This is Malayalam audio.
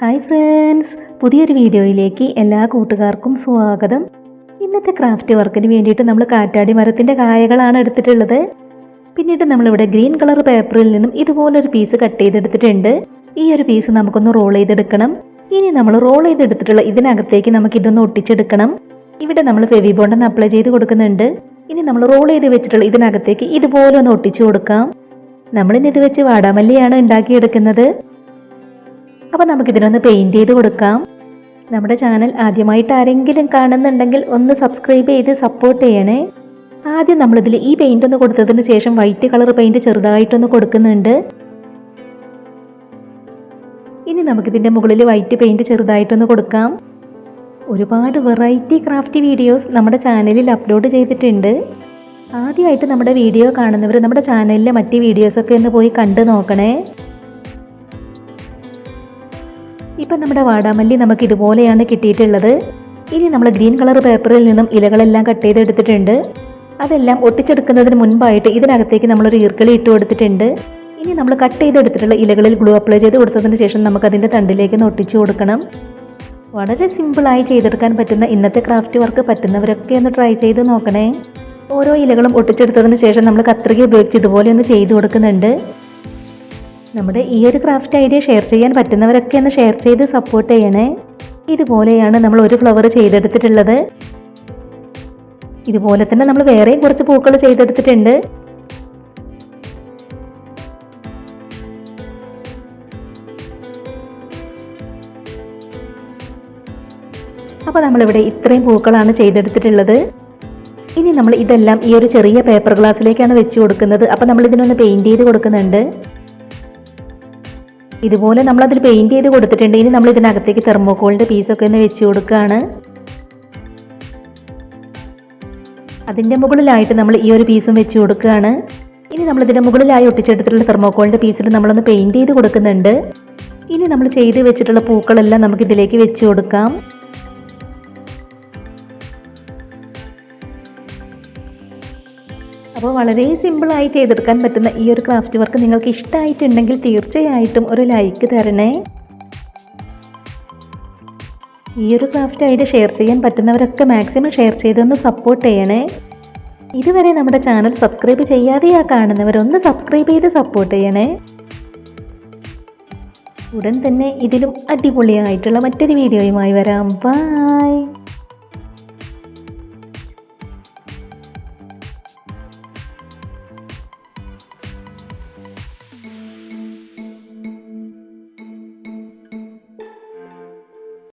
ഹായ് ഫ്രണ്ട്സ് പുതിയൊരു വീഡിയോയിലേക്ക് എല്ലാ കൂട്ടുകാർക്കും സ്വാഗതം. ഇന്നത്തെ ക്രാഫ്റ്റ് വർക്കിന് വേണ്ടിയിട്ട് നമ്മൾ കാറ്റാടി മരത്തിന്റെ കായകളാണ് എടുത്തിട്ടുള്ളത്. പിന്നീട് നമ്മളിവിടെ ഗ്രീൻ കളർ പേപ്പറിൽ നിന്നും ഇതുപോലൊരു പീസ് കട്ട് ചെയ്തെടുത്തിട്ടുണ്ട്. ഈ ഒരു പീസ് നമുക്കൊന്ന് റോൾ ചെയ്തെടുക്കണം. ഇനി നമ്മൾ റോൾ ചെയ്തെടുത്തിട്ടുള്ള ഇതിനകത്തേക്ക് നമുക്ക് ഇതൊന്ന് ഒട്ടിച്ചെടുക്കണം. ഇവിടെ നമ്മൾ ഫെവി ബോണ്ട് ഒന്ന് അപ്ലൈ ചെയ്ത് കൊടുക്കുന്നുണ്ട്. ഇനി നമ്മൾ റോൾ ചെയ്ത് വെച്ചിട്ടുള്ള ഇതിനകത്തേക്ക് ഇതുപോലെ ഒന്ന് ഒട്ടിച്ചു കൊടുക്കാം. നമ്മളിന്ന് ഇത് വെച്ച് വാടാമല്ലിയാണ് ഉണ്ടാക്കിയെടുക്കുന്നത്. അപ്പോൾ നമുക്കിതിനൊന്ന് പെയിന്റ് ചെയ്ത് കൊടുക്കാം. നമ്മുടെ ചാനൽ ആദ്യമായിട്ട് ആരെങ്കിലും കാണുന്നുണ്ടെങ്കിൽ ഒന്ന് സബ്സ്ക്രൈബ് ചെയ്ത് സപ്പോർട്ട് ചെയ്യണേ. ആദ്യം നമ്മളിതിൽ ഈ പെയിന്റ് ഒന്ന് കൊടുത്തതിന് ശേഷം വൈറ്റ് കളർ പെയിന്റ് ചെറുതായിട്ടൊന്ന് കൊടുക്കുന്നുണ്ട്. ഇനി നമുക്കിതിന്റെ മുകളിൽ വൈറ്റ് പെയിന്റ് ചെറുതായിട്ടൊന്ന് കൊടുക്കാം. ഒരുപാട് വെറൈറ്റി ക്രാഫ്റ്റ് വീഡിയോസ് നമ്മുടെ ചാനലിൽ അപ്ലോഡ് ചെയ്തിട്ടുണ്ട്. ആദ്യമായിട്ട് നമ്മുടെ വീഡിയോ കാണുന്നവർ നമ്മുടെ ചാനലിലെ മറ്റ് വീഡിയോസൊക്കെ ഒന്ന് പോയി കണ്ടു നോക്കണേ. ഇപ്പം നമ്മുടെ വാടാമല്ലി നമുക്ക് ഇതുപോലെയാണ് കിട്ടിയിട്ടുള്ളത്. ഇനി നമ്മൾ ഗ്രീൻ കളർ പേപ്പറിൽ നിന്നും ഇലകളെല്ലാം കട്ട് ചെയ്തെടുത്തിട്ടുണ്ട്. അതെല്ലാം ഒട്ടിച്ചെടുക്കുന്നതിന് മുൻപായിട്ട് ഇതിനകത്തേക്ക് നമ്മളൊരു ഈർക്കിളി ഇട്ട് കൊടുത്തിട്ടുണ്ട്. ഇനി നമ്മൾ കട്ട് ചെയ്തെടുത്തിട്ടുള്ള ഇലകളിൽ ഗ്ലൂ അപ്ലൈ ചെയ്ത് കൊടുത്തതിന് ശേഷം നമുക്ക് നമുക്കതിന്റെ തണ്ടിലേക്ക് ഒന്ന് ഒട്ടിച്ചു കൊടുക്കണം. വളരെ സിമ്പിളായി ചെയ്തെടുക്കാൻ പറ്റുന്ന ഇന്നത്തെ ക്രാഫ്റ്റ് വർക്ക് പറ്റുന്നവരൊക്കെ ഒന്ന് ട്രൈ ചെയ്ത് നോക്കണേ. ഓരോ ഇലകളും ഒട്ടിച്ചെടുത്തതിന് ശേഷം നമ്മൾ കത്രിക ഉപയോഗിച്ച് ഇതുപോലെ ഒന്ന് ചെയ്തു കൊടുക്കുന്നുണ്ട്. നമ്മുടെ ഈ ഒരു ക്രാഫ്റ്റ് ഐഡിയ ഷെയർ ചെയ്യാൻ പറ്റുന്നവരൊക്കെ ഒന്ന് ഷെയർ ചെയ്ത് സപ്പോർട്ട് ചെയ്യണേ. ഇതുപോലെയാണ് നമ്മൾ ഒരു ഫ്ലവർ ചെയ്തെടുത്തിട്ടുള്ളത്. ഇതുപോലെ തന്നെ നമ്മൾ വേറെയും കുറച്ച് പൂക്കൾ ചെയ്തെടുത്തിട്ടുണ്ട്. അപ്പോൾ നമ്മളിവിടെ ഇത്രയും പൂക്കളാണ് ചെയ്തെടുത്തിട്ടുള്ളത്. ഇനി നമ്മൾ ഇതെല്ലാം ഈ ഒരു ചെറിയ പേപ്പർ ഗ്ലാസ്സിലേക്കാണ് വെച്ച് കൊടുക്കുന്നത്. അപ്പോൾ നമ്മൾ ഇതിനൊന്ന് പെയിന്റ് ചെയ്ത് കൊടുക്കുന്നുണ്ട്. ഇതുപോലെ നമ്മൾ അതിൽ പെയിന്റ് ചെയ്ത് കൊടുത്തിട്ടുണ്ട്. ഇനി നമ്മൾ ഇതിനകത്തേക്ക് തെർമോക്കോളിന്റെ പീസൊക്കെ ഒന്ന് വെച്ച് കൊടുക്കുകയാണ്. അതിന്റെ മുകളിലായിട്ട് നമ്മൾ ഈ ഒരു പീസും വെച്ച് കൊടുക്കുകയാണ്. ഇനി നമ്മൾ ഇതിന്റെ മുകളിലായി ഒട്ടിച്ചെടുത്തിട്ടുള്ള തെർമോക്കോളിന്റെ പീസിൽ നമ്മളൊന്ന് പെയിന്റ് ചെയ്ത് കൊടുക്കുന്നുണ്ട്. ഇനി നമ്മൾ ചെയ്ത് വെച്ചിട്ടുള്ള പൂക്കളെല്ലാം നമുക്ക് ഇതിലേക്ക് വെച്ച് കൊടുക്കാം. അപ്പോൾ വളരെ സിമ്പിളായി ചെയ്തെടുക്കാൻ പറ്റുന്ന ഈ ഒരു ക്രാഫ്റ്റ് വർക്ക് നിങ്ങൾക്ക് ഇഷ്ടമായിട്ടുണ്ടെങ്കിൽ തീർച്ചയായിട്ടും ഒരു ലൈക്ക് തരണേ. ഈ ഒരു ക്രാഫ്റ്റ് ആയിട്ട് ഷെയർ ചെയ്യാൻ പറ്റുന്നവരൊക്കെ മാക്സിമം ഷെയർ ചെയ്തൊന്ന് സപ്പോർട്ട് ചെയ്യണേ. ഇതുവരെ നമ്മുടെ ചാനൽ സബ്സ്ക്രൈബ് ചെയ്യാതെയാ കാണുന്നവരൊന്ന് സബ്സ്ക്രൈബ് ചെയ്ത് സപ്പോർട്ട് ചെയ്യണേ. ഉടൻ തന്നെ ഇതിലും അടിപൊളിയായിട്ടുള്ള മറ്റൊരു വീഡിയോയുമായി വരാം. ബൈ